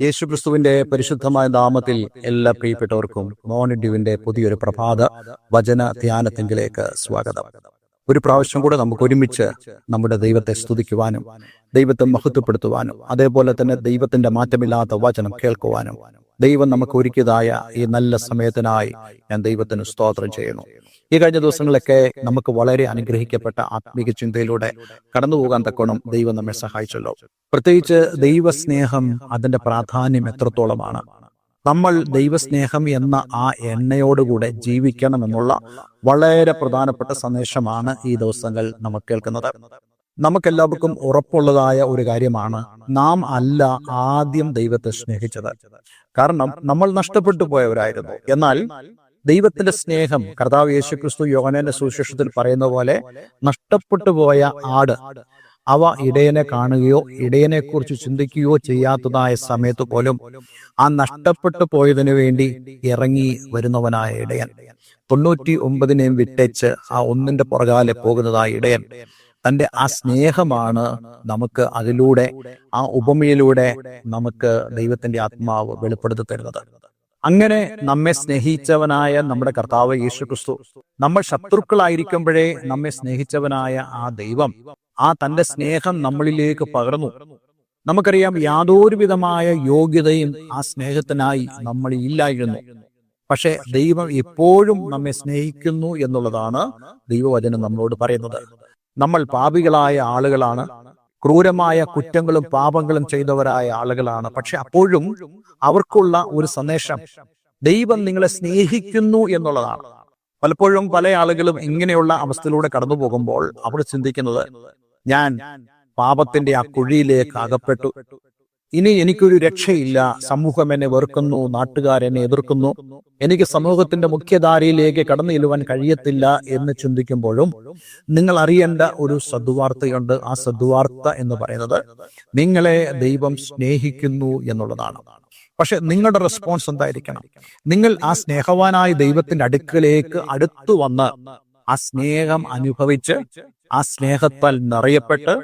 യേശുക്രിസ്തുവിന്റെ പരിശുദ്ധമായ നാമത്തിൽ എല്ലാ പ്രിയപ്പെട്ടവർക്കും മോണിഡ്യുവിന്റെ പുതിയൊരു പ്രഭാത വചന ധ്യാനത്തിങ്കിലേക്ക് സ്വാഗതം. ഒരു പ്രാവശ്യം കൂടെ നമുക്ക് ഒരുമിച്ച് നമ്മുടെ ദൈവത്തെ സ്തുതിക്കുവാനും ദൈവത്തെ മഹത്വപ്പെടുത്തുവാനും അതേപോലെ തന്നെ ദൈവത്തിന്റെ മാറ്റമില്ലാത്ത വചനം കേൾക്കുവാനും ദൈവം നമുക്ക് ഒരുക്കിയതായ ഈ നല്ല സമയത്തിനായി ഞാൻ ദൈവത്തിന് സ്തോത്രം ചെയ്യുന്നു. ഈ കഴിഞ്ഞ ദിവസങ്ങളിലൊക്കെ നമുക്ക് വളരെ അനുഗ്രഹിക്കപ്പെട്ട ആത്മീക ചിന്തയിലൂടെ കടന്നു പോകാൻ തക്കോണം ദൈവം നമ്മെ സഹായിച്ചല്ലോ. പ്രത്യേകിച്ച് ദൈവസ്നേഹം അതിന്റെ പ്രാധാന്യം എത്രത്തോളമാണ്. നമ്മൾ ദൈവസ്നേഹം എന്ന ആ എണ്ണയോടുകൂടെ ജീവിക്കണം എന്നുള്ള വളരെ പ്രധാനപ്പെട്ട സന്ദേശമാണ് ഈ ദിവസങ്ങൾ നമുക്ക് കേൾക്കുന്നത്. നമുക്കെല്ലാവർക്കും ഉറപ്പുള്ളതായ ഒരു കാര്യമാണ് നാം അല്ല ആദ്യം ദൈവത്തെ സ്നേഹിച്ചത്. കാരണം നമ്മൾ നഷ്ടപ്പെട്ടു പോയവരായിരുന്നു. എന്നാൽ ദൈവത്തിന്റെ സ്നേഹം കർത്താവ് യേശു ക്രിസ്തു യോഹനന്റെ സുവിശേഷത്തിൽ പറയുന്ന പോലെ നഷ്ടപ്പെട്ടു പോയ ആട് അവ ഇടയനെ കാണുകയോ ഇടയനെ കുറിച്ച് ചിന്തിക്കുകയോ ചെയ്യാത്തതായ സമയത്ത് പോലും ആ നഷ്ടപ്പെട്ടു പോയതിനു വേണ്ടി ഇറങ്ങി വരുന്നവനായ ഇടയൻ. തൊണ്ണൂറ്റി ഒമ്പതിനെയും വിട്ടേച്ച് ആ ഒന്നിന്റെ പുറകാലെ പോകുന്നതായ ഇടയൻ. തന്റെ ആ സ്നേഹമാണ് നമുക്ക് അതിലൂടെ ആ ഉപമയിലൂടെ നമുക്ക് ദൈവത്തിന്റെ ആത്മാവ് വെളിപ്പെടുത്തി തരുന്നത്. അങ്ങനെ നമ്മെ സ്നേഹിച്ചവനായ നമ്മുടെ കർത്താവ് യേശു ക്രിസ്തു നമ്മൾ ശത്രുക്കളായിരിക്കുമ്പോഴേ നമ്മെ സ്നേഹിച്ചവനായ ആ ദൈവം ആ തന്റെ സ്നേഹം നമ്മളിലേക്ക് പകർന്നു. നമുക്കറിയാം യാതൊരു വിധമായ യോഗ്യതയും ആ സ്നേഹത്തിനായി നമ്മൾ ഇല്ലായിരുന്നു. പക്ഷെ ദൈവം എപ്പോഴും നമ്മെ സ്നേഹിക്കുന്നു എന്നുള്ളതാണ് ദൈവവചനം നമ്മളോട് പറയുന്നത്. നമ്മൾ പാപികളായ ആളുകളാണ്. ക്രൂരമായ കുറ്റങ്ങളും പാപങ്ങളും ചെയ്തവരായ ആളുകളാണ്. പക്ഷെ അപ്പോഴും അവർക്കുള്ള ഒരു സന്ദേശം ദൈവം നിങ്ങളെ സ്നേഹിക്കുന്നു എന്നുള്ളതാണ്. പലപ്പോഴും പല ആളുകളും ഇങ്ങനെയുള്ള അവസ്ഥയിലൂടെ കടന്നു പോകുമ്പോൾ അവർ ചിന്തിക്കുന്നത് ഞാൻ പാപത്തിന്റെ ആ കുഴിയിലേക്ക് അകപ്പെട്ടു. ഇനി എനിക്കൊരു രക്ഷയില്ല. സമൂഹം എന്നെ വെറുക്കുന്നു നാട്ടുകാരെന്നെ എതിർക്കുന്നു. എനിക്ക് സമൂഹത്തിന്റെ മുഖ്യധാരയിലേക്ക് കടന്നു ചെല്ലുവാൻ കഴിയത്തില്ല എന്ന് ചിന്തിക്കുമ്പോഴും നിങ്ങൾ അറിയേണ്ട ഒരു സദ്വാർത്തയുണ്ട്. ആ സദ്വാർത്ത എന്ന് പറയുന്നത് നിങ്ങളെ ദൈവം സ്നേഹിക്കുന്നു എന്നുള്ളതാണ്. പക്ഷെ നിങ്ങളുടെ റെസ്പോൺസ് എന്തായിരിക്കണം? നിങ്ങൾ ആ സ്നേഹവാനായ ദൈവത്തിന്റെ അടുക്കലേക്ക് അടുത്തു വന്ന് ആ സ്നേഹം അനുഭവിച്ച് ആ സ്നേഹത്താൽ നിറയപ്പെട്ട്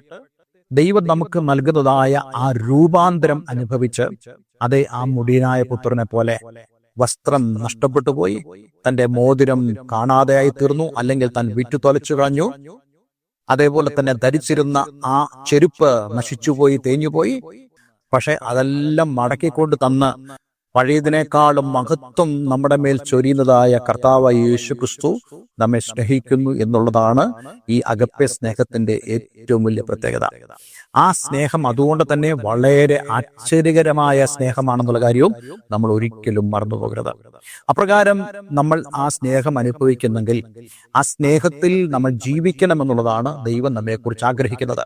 ദൈവം നമുക്ക് നൽകുന്നതായ ആ രൂപാന്തരം അനുഭവിച്ച് അതേ ആ മുടിയനായ പുത്രനെ പോലെ വസ്ത്രം നഷ്ടപ്പെട്ടു പോയി. തന്റെ മോതിരം കാണാതെയായി തീർന്നു. അല്ലെങ്കിൽ തൻ വിറ്റു തൊലച്ചു കളഞ്ഞു. അതേപോലെ തന്നെ ധരിച്ചിരുന്ന ആ ചെരുപ്പ് നശിച്ചുപോയി തേഞ്ഞുപോയി പക്ഷെ അതെല്ലാം മടക്കിക്കൊണ്ട് തന്ന് പഴയതിനേക്കാളും മഹത്വം നമ്മുടെ മേൽ ചൊരിയുന്നതായ കർത്താവ് യേശു ക്രിസ്തു നമ്മെ സ്നേഹിക്കുന്നു എന്നുള്ളതാണ് ഈ അകപ്പ്യ സ്നേഹത്തിന്റെ ഏറ്റവും വലിയ പ്രത്യേകത. ആ സ്നേഹം അതുകൊണ്ട് തന്നെ വളരെ ആശ്ചര്യകരമായ സ്നേഹമാണെന്നുള്ള കാര്യവും നമ്മൾ ഒരിക്കലും മറന്നു പോകരുത്. അപ്രകാരം നമ്മൾ ആ സ്നേഹം അനുഭവിക്കുന്നെങ്കിൽ ആ സ്നേഹത്തിൽ നമ്മൾ ജീവിക്കണം എന്നുള്ളതാണ് ദൈവം നമ്മെക്കുറിച്ച് ആഗ്രഹിക്കുന്നത്.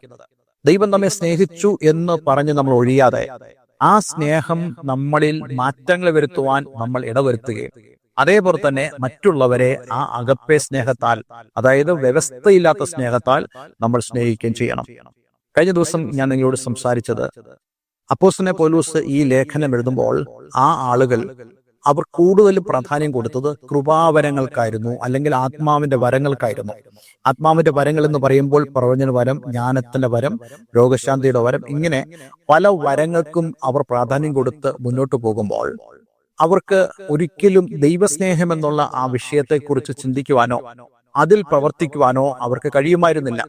ദൈവം നമ്മെ സ്നേഹിച്ചു എന്ന് പറഞ്ഞ് നമ്മൾ ഒഴിയാതെ ആ സ്നേഹം നമ്മളിൽ മാറ്റങ്ങൾ വരുത്തുവാൻ നമ്മൾ ഇടവരുത്തുകയും. അതേപോലെ തന്നെ മറ്റുള്ളവരെ ആ അകപ്പെ സ്നേഹത്താൽ അതായത് വ്യവസ്ഥയില്ലാത്ത സ്നേഹത്താൽ നമ്മൾ സ്നേഹിക്കുകയും ചെയ്യണം. കഴിഞ്ഞ ദിവസം ഞാൻ നിങ്ങളോട് സംസാരിച്ചത് അപ്പോസിനെ പോലൂസ് ഈ ലേഖനം എഴുതുമ്പോൾ ആ ആളുകൾ അവർ കൂടുതൽ പ്രാധാന്യം കൊടുത്തത് കൃപാവരങ്ങൾക്കായിരുന്നു അല്ലെങ്കിൽ ആത്മാവിന്റെ വരങ്ങൾക്കായിരുന്നു. ആത്മാവിന്റെ വരങ്ങൾ എന്ന് പറയുമ്പോൾ പ്രവചന വരം ജ്ഞാനത്തിന്റെ വരം രോഗശാന്തിയുടെ വരം ഇങ്ങനെ പല വരങ്ങൾക്കും അവർ പ്രാധാന്യം കൊടുത്ത് മുന്നോട്ട് പോകുമ്പോൾ അവർക്ക് ഒരിക്കലും ദൈവസ്നേഹം എന്നുള്ള ആ വിഷയത്തെക്കുറിച്ച് ചിന്തിക്കുവാനോ അതിൽ പ്രവർത്തിക്കുവാനോ അവർക്ക് കഴിയുമായിരുന്നില്ല.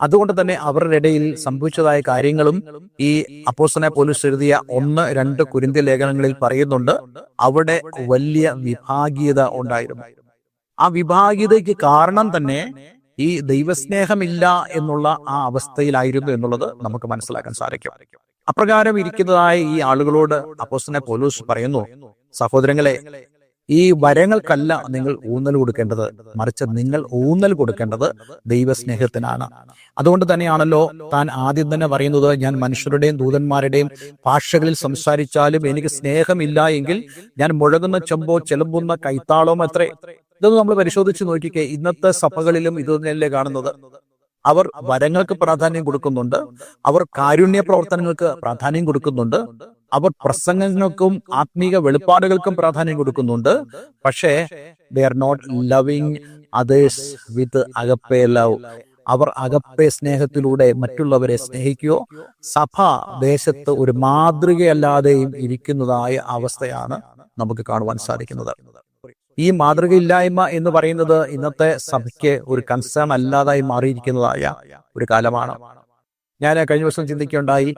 അതുകൊണ്ട് തന്നെ അവരുടെ ഇടയിൽ സംഭവിച്ചതായ കാര്യങ്ങളും ഈ അപ്പോസനെ പോലീസ് എഴുതിയ ഒന്ന് രണ്ട് കുരിന്തി ലേഖനങ്ങളിൽ പറയുന്നുണ്ട്. അവിടെ വലിയ വിഭാഗീയത ഉണ്ടായിരുന്നു. ആ വിഭാഗീയതയ്ക്ക് കാരണം തന്നെ ഈ ദൈവസ്നേഹമില്ല എന്നുള്ള ആ അവസ്ഥയിലായിരുന്നു എന്നുള്ളത് നമുക്ക് മനസ്സിലാക്കാൻ സാധിക്കും. അപ്രകാരം ഇരിക്കുന്നതായ ഈ ആളുകളോട് അപ്പോസനെ പോലീസ് പറയുന്നു സഹോദരങ്ങളെ ഈ വരങ്ങൾക്കല്ല നിങ്ങൾ ഊന്നൽ കൊടുക്കേണ്ടത്. മറിച്ച് നിങ്ങൾ ഊന്നൽ കൊടുക്കേണ്ടത് ദൈവസ്നേഹത്തിനാണ്. അതുകൊണ്ട് തന്നെയാണല്ലോ താൻ ആദ്യം തന്നെ പറയുന്നത് ഞാൻ മനുഷ്യരുടെയും ദൂതന്മാരുടെയും ഭാഷകളിൽ സംസാരിച്ചാലും എനിക്ക് സ്നേഹമില്ല എങ്കിൽ ഞാൻ മുഴങ്ങുന്ന ചെമ്പോ ചെലമ്പുന്ന കൈത്താളവും അത്രേ ഇതൊന്ന് നമ്മൾ പരിശോധിച്ച് നോക്കിക്കേ ഇന്നത്തെ സഭകളിലും ഇത് തന്നെയല്ലേ കാണുന്നത്. അവർ വരങ്ങൾക്ക് പ്രാധാന്യം കൊടുക്കുന്നുണ്ട് അവർ കാരുണ്യ പ്രവർത്തനങ്ങൾക്ക് പ്രാധാന്യം കൊടുക്കുന്നുണ്ട് അവർ പ്രസംഗങ്ങൾക്കും ആത്മീക വെളിപ്പാടുകൾക്കും പ്രാധാന്യം കൊടുക്കുന്നുണ്ട്. പക്ഷേ they are not loving others with agape love our agape സ്നേഹത്തിലൂടെ മറ്റുള്ളവരെ സ്നേഹിക്കുകയോ സഭ ദേശത്ത് ഒരു മാതൃകയല്ലാതെയും ഇരിക്കുന്നതായ അവസ്ഥയാണ് നമുക്ക് കാണുവാൻ സാധിക്കുന്നത്. ഈ മാതൃകയില്ലായ്മ എന്ന് പറയുന്നത് ഇന്നത്തെ സഭയ്ക്ക് ഒരു കൺസേൺ അല്ലാതായി മാറിയിരിക്കുന്നതായ ഒരു കാലമാണ്. ഞാൻ കഴിഞ്ഞ ദിവസം ചിന്തിക്കുകയുണ്ടായി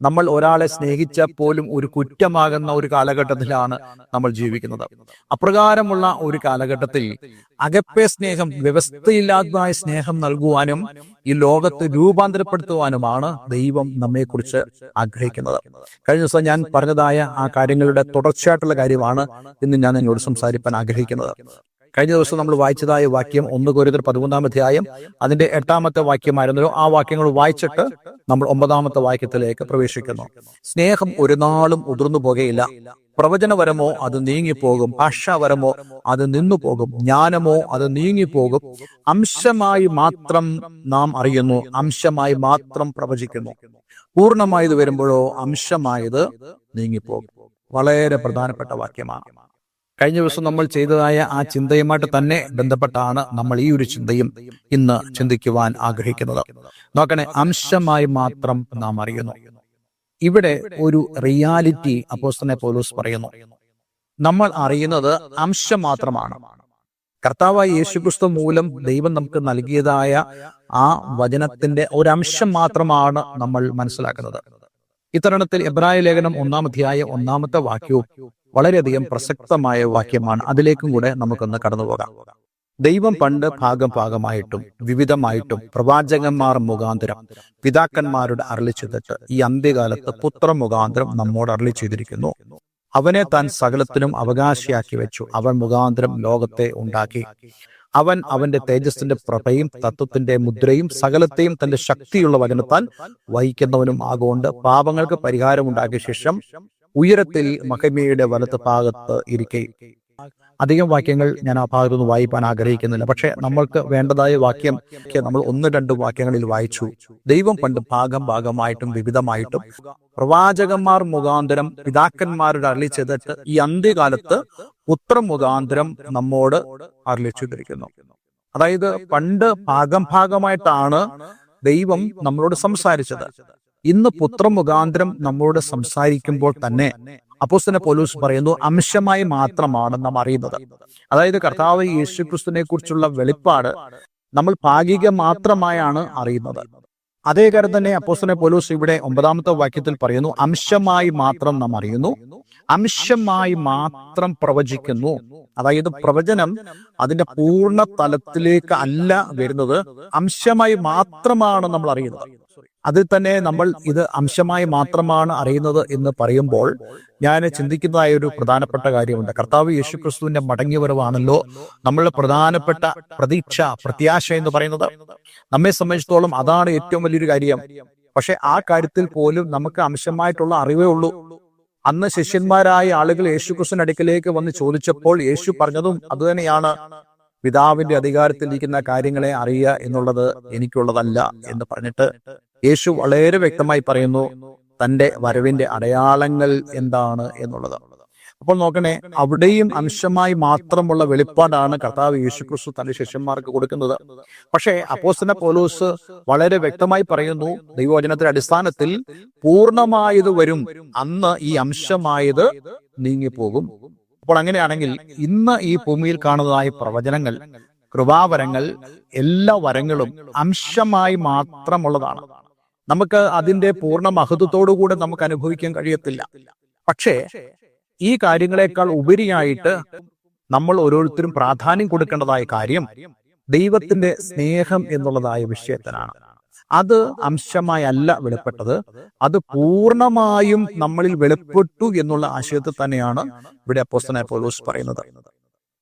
നമ്മൾ ഒരാളെ സ്നേഹിച്ച പോലും ഒരു കുറ്റമാകുന്ന ഒരു കാലഘട്ടത്തിലാണ് നമ്മൾ ജീവിക്കുന്നത്. അപ്രകാരമുള്ള ഒരു കാലഘട്ടത്തിൽ അകപ്പെ സ്നേഹം വ്യവസ്ഥയില്ലാത്തതായ സ്നേഹം നൽകുവാനും ഈ ലോകത്തെ രൂപാന്തരപ്പെടുത്തുവാനുമാണ് ദൈവം നമ്മെക്കുറിച്ച് ആഗ്രഹിക്കുന്നത്. കഴിഞ്ഞ ദിവസം ഞാൻ പറഞ്ഞതായ ആ കാര്യങ്ങളുടെ തുടർച്ചയായിട്ടുള്ള കാര്യമാണ് ഇന്ന് ഞാൻ നിങ്ങളോട് സംസാരിക്കാൻ ആഗ്രഹിക്കുന്നത്. കഴിഞ്ഞ ദിവസം നമ്മൾ വായിച്ചതായ വാക്യം ഒന്ന് കോരിതർ പതിമൂന്നാം അധ്യായം അതിന്റെ എട്ടാമത്തെ വാക്യമായിരുന്നല്ലോ ആ വാക്യങ്ങൾ വായിച്ചിട്ട് നമ്മൾ ഒമ്പതാമത്തെ വാക്യത്തിലേക്ക് പ്രവേശിക്കുന്നു. സ്നേഹം ഒരു നാളും ഉതിർന്നു പോകുകയില്ല. പ്രവചനവരമോ അത് നീങ്ങിപ്പോകും. ഭാഷാവരമോ അത് നിന്നു പോകും ജ്ഞാനമോ അത് നീങ്ങിപ്പോകും. അംശമായി മാത്രം നാം അറിയുന്നു. അംശമായി മാത്രം പ്രവചിക്കുന്നു. പൂർണമായത് വരുമ്പോഴോ അംശമായത് നീങ്ങിപ്പോകും. വളരെ പ്രധാനപ്പെട്ട വാക്യമാണ്. കഴിഞ്ഞ ദിവസം നമ്മൾ ചെയ്തതായ ആ ചിന്തയുമായിട്ട് തന്നെ ബന്ധപ്പെട്ടാണ് നമ്മൾ ഈ ഒരു ചിന്തയും ഇന്ന് ചിന്തിക്കുവാൻ ആഗ്രഹിക്കുന്നത്. നോക്കണേ അംശമായി മാത്രം നാം അറിയുന്നു. ഇവിടെ ഒരു റിയാലിറ്റി അപ്പോസ്തനെ പോലൂസ് പറയുന്നു. നമ്മൾ അറിയുന്നത് അംശം മാത്രമാണ്. കർത്താവായ യേശുക്രിസ്തു മൂലം ദൈവം നമുക്ക് നൽകിയതായ ആ വചനത്തിന്റെ ഒരംശം മാത്രമാണ് നമ്മൾ മനസ്സിലാക്കുന്നത്. ഇത്തരണത്തിൽ എബ്രായ ലേഖനം ഒന്നാം അധ്യായം ഒന്നാമത്തെ വാക്യവും വളരെയധികം പ്രസക്തമായ വാക്യമാണ്. അതിലേക്കും കൂടെ നമുക്കൊന്ന് കടന്നുപോകാം ദൈവം പണ്ട് ഭാഗം ഭാഗമായിട്ടും വിവിധമായിട്ടും പ്രവാചകന്മാർ മുഖാന്തരം പിതാക്കന്മാരുടെ അരളി ചെയ്തിട്ട് ഈ അന്ത്യകാലത്ത് പുത്ര മുഖാന്തരം നമ്മോട് അരളി ചെയ്തിരിക്കുന്നു. അവനെ താൻ സകലത്തിനും അവകാശിയാക്കി വെച്ചു. അവൻ മുഖാന്തരം ലോകത്തെ ഉണ്ടാക്കി. അവൻ അവന്റെ തേജസ്സിന്റെ പ്രഭയും തത്വത്തിന്റെ മുദ്രയും സകലത്തെയും തന്റെ ശക്തിയുള്ള വചനത്താൽ വഹിക്കുന്നവനും ആകൊണ്ട് പാപങ്ങൾക്ക് പരിഹാരമുണ്ടാക്കിയ ശേഷം ഉയരത്തിൽ മഹിമയുടെ വലത്ത് ഭാഗത്ത് ഇരിക്കെ. അധികം വാക്യങ്ങൾ ഞാൻ ആ ഭാഗത്തുനിന്ന് വായിപ്പാൻ ആഗ്രഹിക്കുന്നില്ല. പക്ഷെ നമ്മൾക്ക് വേണ്ടതായ വാക്യം നമ്മൾ ഒന്ന് രണ്ട് വാക്യങ്ങളിൽ വായിച്ചു. ദൈവം പണ്ട് ഭാഗം ഭാഗമായിട്ടും വിവിധമായിട്ടും പ്രവാചകന്മാർ മുഖാന്തരം പിതാക്കന്മാരുടെ അരളി ചെയ്തിട്ട് ഈ അന്ത്യകാലത്ത് പുത്രം മുഖാന്തരം നമ്മോട് അരളി അതായത് പണ്ട് ഭാഗം ഭാഗമായിട്ടാണ് ദൈവം നമ്മളോട് സംസാരിച്ചത്. ഇന്ന് പുത്ര മുഖാന്തരം നമ്മളോട് സംസാരിക്കുമ്പോൾ തന്നെ അപ്പോസ്തന പോലൂസ് പറയുന്നു അംശമായി മാത്രമാണ് നാം അറിയുന്നത്. അതായത് കർത്താവ് യേശുക്രിസ്തുവിനെ കുറിച്ചുള്ള വെളിപ്പാട് നമ്മൾ ഭാഗിക മാത്രമായാണ് അറിയുന്നത്. അതേ കാര്യം തന്നെ അപ്പോസ്തന പോലൂസ് ഇവിടെ ഒമ്പതാമത്തെ വാക്യത്തിൽ പറയുന്നു അംശമായി മാത്രം നാം അറിയുന്നു. അംശമായി മാത്രം പ്രവചിക്കുന്നു. അതായത് പ്രവചനം അതിന്റെ പൂർണ തലത്തിലേക്ക് അല്ല വരുന്നത്. അംശമായി മാത്രമാണ് നമ്മൾ അറിയുന്നത്. അതിൽ തന്നെ നമ്മൾ ഇത് അംശമായി മാത്രമാണ് അറിയുന്നത് എന്ന് പറയുമ്പോൾ ഞാൻ ചിന്തിക്കുന്നതായ ഒരു പ്രധാനപ്പെട്ട കാര്യമുണ്ട്. കർത്താവ് യേശു ക്രിസ്തുവിന്റെ മടങ്ങിവരവാണല്ലോ? നമ്മളുടെ പ്രധാനപ്പെട്ട പ്രതീക്ഷ പ്രത്യാശ എന്ന് പറയുന്നത് നമ്മെ സംബന്ധിച്ചിടത്തോളം അതാണ് ഏറ്റവും വലിയൊരു കാര്യം. പക്ഷെ ആ കാര്യത്തിൽ പോലും നമുക്ക് അംശമായിട്ടുള്ള അറിവേ ഉള്ളൂ. അന്ന് ശിഷ്യന്മാരായ ആളുകൾ യേശു ക്രിസ്തുവിന്റെ അടുക്കലേക്ക് വന്ന് ചോദിച്ചപ്പോൾ യേശു പറഞ്ഞതും അതുതന്നെയാണ് പിതാവിന്റെ അധികാരത്തിലിരിക്കുന്ന കാര്യങ്ങളെ അറിയുക എന്നുള്ളത് എനിക്കുള്ളതല്ല എന്ന് പറഞ്ഞിട്ട് യേശു വളരെ വ്യക്തമായി പറയുന്നു തന്റെ വരവിന്റെ അടയാളങ്ങൾ എന്താണ് എന്നുള്ളത്. അപ്പോൾ നോക്കണേ അവിടെയും അംശമായി മാത്രമുള്ള വെളിപ്പാടാണ് കർത്താവ് യേശുക്രിസ്തു തന്റെ ശിഷ്യന്മാർക്ക് കൊടുക്കുന്നത്. പക്ഷേ അപ്പോസ്തന പോലൂസ് വളരെ വ്യക്തമായി പറയുന്നു ദൈവവചനത്തിന്റെ അടിസ്ഥാനത്തിൽ പൂർണമായത് വരും അന്ന് ഈ അംശമായത് നീങ്ങിപ്പോകും. അപ്പോൾ അങ്ങനെയാണെങ്കിൽ ഇന്ന് ഈ ഭൂമിയിൽ കാണുന്നതായ പ്രവചനങ്ങൾ കൃപാവരങ്ങൾ എല്ലാ വരങ്ങളും അംശമായി മാത്രമുള്ളതാണ്. നമുക്ക് അതിന്റെ പൂർണ മഹത്വത്തോടുകൂടെ നമുക്ക് അനുഭവിക്കാൻ കഴിയത്തില്ല. പക്ഷേ ഈ കാര്യങ്ങളെക്കാൾ ഉപരിയായിട്ട് നമ്മൾ ഓരോരുത്തരും പ്രാധാന്യം കൊടുക്കേണ്ടതായ കാര്യം ദൈവത്തിന്റെ സ്നേഹം എന്നുള്ളതായ വിഷയത്തിനാണ്. അത് അംശമായല്ല വെളിപ്പെട്ടത്. അത് പൂർണമായും നമ്മളിൽ വെളിപ്പെട്ടു എന്നുള്ള ആശയത്തിൽ തന്നെയാണ് ഇവിടെ അപ്പോസ്തനായ പൗലോസ് പറയുന്നത്.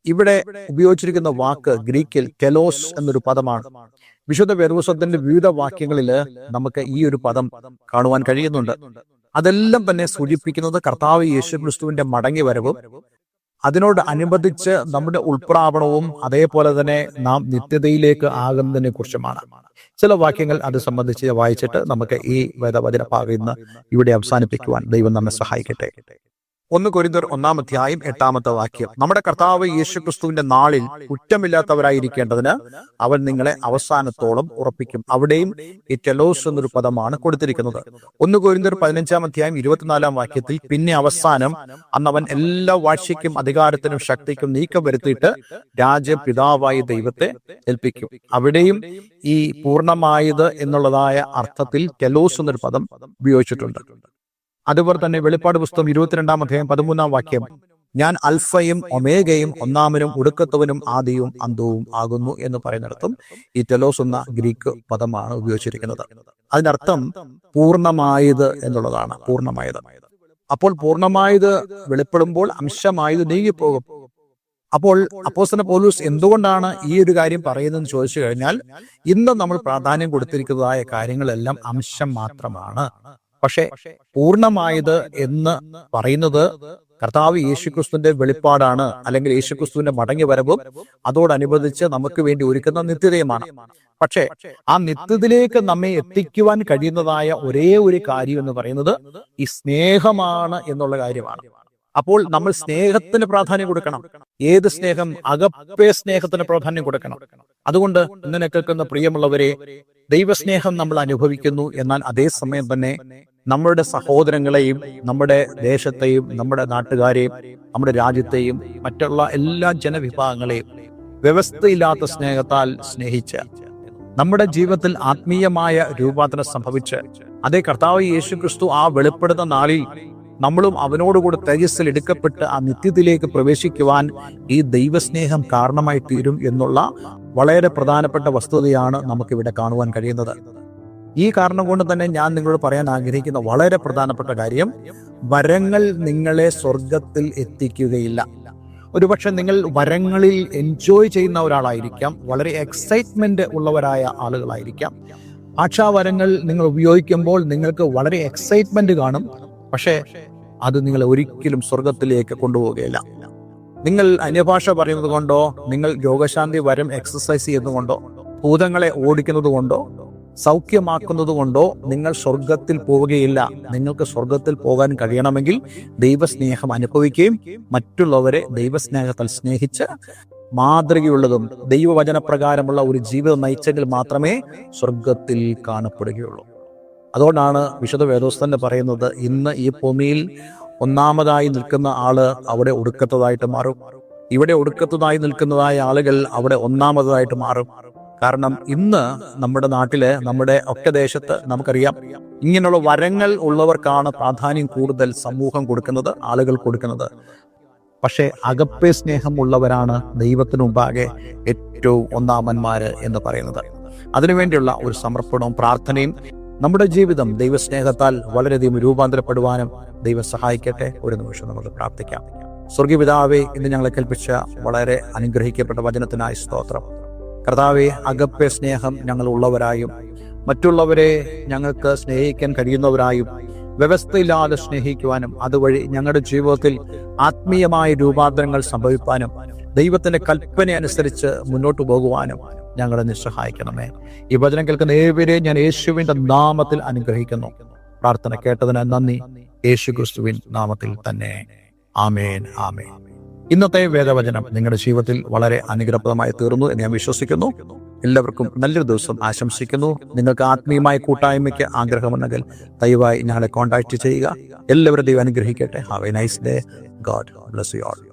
ഇവിടെ ഉപയോഗിച്ചിരിക്കുന്ന വാക്ക് ഗ്രീക്കിൽ കെലോസ് എന്നൊരു പദമാണ്. വിശുദ്ധ വേദപുസ്തകത്തിന്റെ വിവിധ വാക്യങ്ങളിൽ നമുക്ക് ഈ ഒരു പദം കാണുവാൻ കഴിയുന്നുണ്ട്. അതെല്ലാം തന്നെ സൂചിപ്പിക്കുന്നത് കർത്താവ് യേശു ക്രിസ്തുവിന്റെ മടങ്ങി വരവും അതിനോട് അനുബന്ധിച്ച് നമ്മുടെ ഉൾപ്രാപണവും അതേപോലെ തന്നെ നാം നിത്യതയിലേക്ക് ആകുന്നതിനെ കുറിച്ചുമാണ്. ചില വാക്യങ്ങൾ അത് സംബന്ധിച്ച് വായിച്ചിട്ട് നമുക്ക് ഈ വേദവചന ഭാഗം ഇന്ന് ഇവിടെ അവസാനിപ്പിക്കുവാൻ ദൈവം നമ്മെ സഹായിക്കട്ടെ. ഒന്ന് കൊരിന്തർ ഒന്നാം അധ്യായം എട്ടാമത്തെ വാക്യം. നമ്മുടെ കർത്താവ് യേശുക്രിസ്തുവിന്റെ നാളിൽ കുറ്റമില്ലാത്തവരായിരിക്കേണ്ടതിന് അവൻ നിങ്ങളെ അവസാനത്തോളം ഉറപ്പിക്കും. അവിടെയും ഈ ടെലോസ് എന്നൊരു പദമാണ് കൊടുത്തിരിക്കുന്നത്. ഒന്ന് കൊരിന്തർ പതിനഞ്ചാം അധ്യായം ഇരുപത്തിനാലാം വാക്യത്തിൽ പിന്നെ അവസാനം അന്ന് അവൻ എല്ലാ വാഴ്ചയ്ക്കും അധികാരത്തിനും ശക്തിക്കും നീക്കം വരുത്തിയിട്ട് രാജപിതാവായ ദൈവത്തെ ഏൽപ്പിക്കും. അവിടെയും ഈ പൂർണമായത് എന്നുള്ളതായ അർത്ഥത്തിൽ ടെലോസ് എന്നൊരു പദം ഉപയോഗിച്ചിട്ടുണ്ട്. അതുപോലെ തന്നെ വെളിപ്പാട് പുസ്തകം ഇരുപത്തിരണ്ടാം അധ്യായം പതിമൂന്നാം വാക്യം ഞാൻ അൽഫയും ഒമേഗയും ഒന്നാമനും ഒടുക്കത്തവനും ആദിയും അന്തവും ആകുന്നു എന്ന് പറയുന്നിടത്തും ഈ ടെലോസ് എന്ന ഗ്രീക്ക് പദമാണ് ഉപയോഗിച്ചിരിക്കുന്നത്. അതിനർത്ഥം പൂർണമായത് എന്നുള്ളതാണ് പൂർണമായത്. അപ്പോൾ പൂർണമായത് വെളിപ്പെടുമ്പോൾ അംശമായത് നീങ്ങിപ്പോകും. അപ്പോൾ അപ്പോസന പോലൂസ് എന്തുകൊണ്ടാണ് ഈ ഒരു കാര്യം പറയുന്നതെന്ന് ചോദിച്ചു കഴിഞ്ഞാൽ ഇന്ന് നമ്മൾ പ്രാധാന്യം കൊടുത്തിരിക്കുന്നതായ കാര്യങ്ങളെല്ലാം അംശം മാത്രമാണ്. പക്ഷെ പൂർണമായത് എന്ന് പറയുന്നത് കർത്താവ് യേശുക്രിസ്തുവിന്റെ വെളിപ്പാടാണ് അല്ലെങ്കിൽ യേശുക്രിസ്തുവിന്റെ മടങ്ങി വരവും അതോടനുബന്ധിച്ച് നമുക്ക് വേണ്ടി ഒരുക്കുന്ന നിത്യതയുമാണ്. പക്ഷേ ആ നിത്യത്തിലേക്ക് നമ്മെ എത്തിക്കുവാൻ കഴിയുന്നതായ ഒരേ ഒരു കാര്യം എന്ന് പറയുന്നത് ഈ സ്നേഹമാണ് എന്നുള്ള കാര്യമാണ്. അപ്പോൾ നമ്മൾ സ്നേഹത്തിന് പ്രാധാന്യം കൊടുക്കണം. ഏത് സ്നേഹം? അകപ്പേ സ്നേഹത്തിന് പ്രാധാന്യം കൊടുക്കണം. അതുകൊണ്ട് ഇന്നലെ കേൾക്കുന്ന പ്രിയമുള്ളവരെ ദൈവസ്നേഹം നമ്മൾ അനുഭവിക്കുന്നു എന്നാൽ അതേ സമയം തന്നെ നമ്മളുടെ സഹോദരങ്ങളെയും നമ്മുടെ ദേശത്തെയും നമ്മുടെ നാട്ടുകാരെയും നമ്മുടെ രാജ്യത്തെയും മറ്റുള്ള എല്ലാ ജനവിഭാഗങ്ങളെയും വ്യവസ്ഥയില്ലാത്ത സ്നേഹത്താൽ സ്നേഹിച്ച് നമ്മുടെ ജീവിതത്തിൽ ആത്മീയമായ രൂപാന്തരം സംഭവിച്ച് അതേ കർത്താവ് യേശു ക്രിസ്തു ആ വെളിപ്പെടുന്ന നാളിൽ നമ്മളും അവനോടുകൂടെ തേജസ്സിൽ എടുക്കപ്പെട്ട് ആ നിത്യത്തിലേക്ക് പ്രവേശിക്കുവാൻ ഈ ദൈവസ്നേഹം കാരണമായി തീരും എന്നുള്ള വളരെ പ്രധാനപ്പെട്ട വസ്തുതയാണ് നമുക്കിവിടെ കാണുവാൻ കഴിയുന്നത്. ഈ കാരണം കൊണ്ട് തന്നെ ഞാൻ നിങ്ങളോട് പറയാൻ ആഗ്രഹിക്കുന്ന വളരെ പ്രധാനപ്പെട്ട കാര്യം വരങ്ങൾ നിങ്ങളെ സ്വർഗത്തിൽ എത്തിക്കുകയില്ല. ഒരുപക്ഷെ നിങ്ങൾ വരങ്ങളിൽ എൻജോയ് ചെയ്യുന്ന ഒരാളായിരിക്കാം വളരെ എക്സൈറ്റ്മെന്റ് ഉള്ളവരായ ആളുകളായിരിക്കാം. ആക്ഷാവരങ്ങൾ നിങ്ങൾ ഉപയോഗിക്കുമ്പോൾ നിങ്ങൾക്ക് വളരെ എക്സൈറ്റ്മെന്റ് കാണും പക്ഷേ അത് നിങ്ങളെ ഒരിക്കലും സ്വർഗത്തിലേക്ക് കൊണ്ടുപോവുകയില്ല. നിങ്ങൾ അന്യഭാഷ പറയുന്നത് കൊണ്ടോ നിങ്ങൾ രോഗശാന്തി വരം എക്സസൈസ് ചെയ്യുന്നതുകൊണ്ടോ ഭൂതങ്ങളെ ഓടിക്കുന്നത് കൊണ്ടോ സൗഖ്യമാക്കുന്നത് കൊണ്ടോ നിങ്ങൾ സ്വർഗത്തിൽ പോവുകയില്ല. നിങ്ങൾക്ക് സ്വർഗത്തിൽ പോകാൻ കഴിയണമെങ്കിൽ ദൈവസ്നേഹം അനുഭവിക്കുകയും മറ്റുള്ളവരെ ദൈവസ്നേഹത്താൽ സ്നേഹിച്ച് മാതൃകയുള്ളതും ദൈവവചനപ്രകാരമുള്ള ഒരു ജീവിതം നയിച്ചെങ്കിൽ മാത്രമേ സ്വർഗത്തിൽ കാണപ്പെടുകയുള്ളൂ. അതുകൊണ്ടാണ് വിശുദ്ധ വേദോസ്തൻ പറയുന്നത് ഇന്ന് ഈ ഭൂമിയിൽ ഒന്നാമതായി നിൽക്കുന്ന ആൾ അവിടെ ഒടുക്കത്തതായിട്ട് മാറും. ഇവിടെ ഒടുക്കത്തതായി നിൽക്കുന്നതായ ആളുകൾ അവിടെ ഒന്നാമതായിട്ട് മാറും. കാരണം ഇന്ന് നമ്മുടെ നാട്ടിൽ നമ്മുടെ ഒക്കെ ദേശത്ത് നമുക്കറിയാം ഇങ്ങനെയുള്ള വരങ്ങൾ ഉള്ളവർക്കാണ് പ്രാധാന്യം കൂടുതൽ സമൂഹം കൊടുക്കുന്നത് ആളുകൾ കൊടുക്കുന്നത്. പക്ഷേ അകപ്പേ സ്നേഹമുള്ളവരാണ് ദൈവത്തിനു മുമ്പാകെ ഏറ്റവും ഒന്നാമന്മാര് എന്ന് പറയുന്നത്. അതിനുവേണ്ടിയുള്ള ഒരു സമർപ്പണവും പ്രാർത്ഥനയും നമ്മുടെ ജീവിതം ദൈവസ്നേഹത്താൽ വളരെയധികം രൂപാന്തരപ്പെടുവാനും ദൈവം സഹായിക്കട്ടെ. ഒരു നിമിഷം നമുക്ക് പ്രാർത്ഥിക്കാം. സ്വർഗീപിതാവെ ഇന്ന് ഞങ്ങളെ കൽപ്പിച്ച വളരെ അനുഗ്രഹിക്കപ്പെട്ട വചനത്തിനായി സ്തോത്രം. കർത്താവെ അകപ്പെ സ്നേഹം ഞങ്ങൾ ഉള്ളവരായും മറ്റുള്ളവരെ ഞങ്ങൾക്ക് സ്നേഹിക്കാൻ കഴിയുന്നവരായും വ്യവസ്ഥയില്ലാതെ സ്നേഹിക്കുവാനും അതുവഴി ഞങ്ങളുടെ ജീവിതത്തിൽ ആത്മീയമായ രൂപാന്തരങ്ങൾ സംഭവിക്കാനും ദൈവത്തിന്റെ കൽപ്പന അനുസരിച്ച് മുന്നോട്ട് പോകുവാനും ഞങ്ങളെ നിസ്സഹായിക്കണമേ. ഈ വചനം കേൾക്കുന്ന ഏവരെ ഞാൻ യേശുവിന്റെ നാമത്തിൽ അനുഗ്രഹിക്കുന്നു. പ്രാർത്ഥന കേട്ടതിന് നന്ദി. യേശു ക്രിസ്തുവിൻ നാമത്തിൽ തന്നെ. ആമേൻ ആമേൻ. ഇന്നത്തെ വേദവചനം നിങ്ങളുടെ ജീവിതത്തിൽ വളരെ അനുഗ്രഹപ്രദമായി തീർന്നു എന്ന് ഞാൻ വിശ്വസിക്കുന്നു. എല്ലാവർക്കും നല്ലൊരു ദിവസം ആശംസിക്കുന്നു. നിങ്ങൾക്ക് ആത്മീയമായ കൂട്ടായ്മയ്ക്ക് ആഗ്രഹമുണ്ടെങ്കിൽ ദയവായി ഞങ്ങളെ കോൺടാക്ട് ചെയ്യുക. എല്ലാവരും ദൈവം അനുഗ്രഹിക്കട്ടെ. Have a nice day God bless you all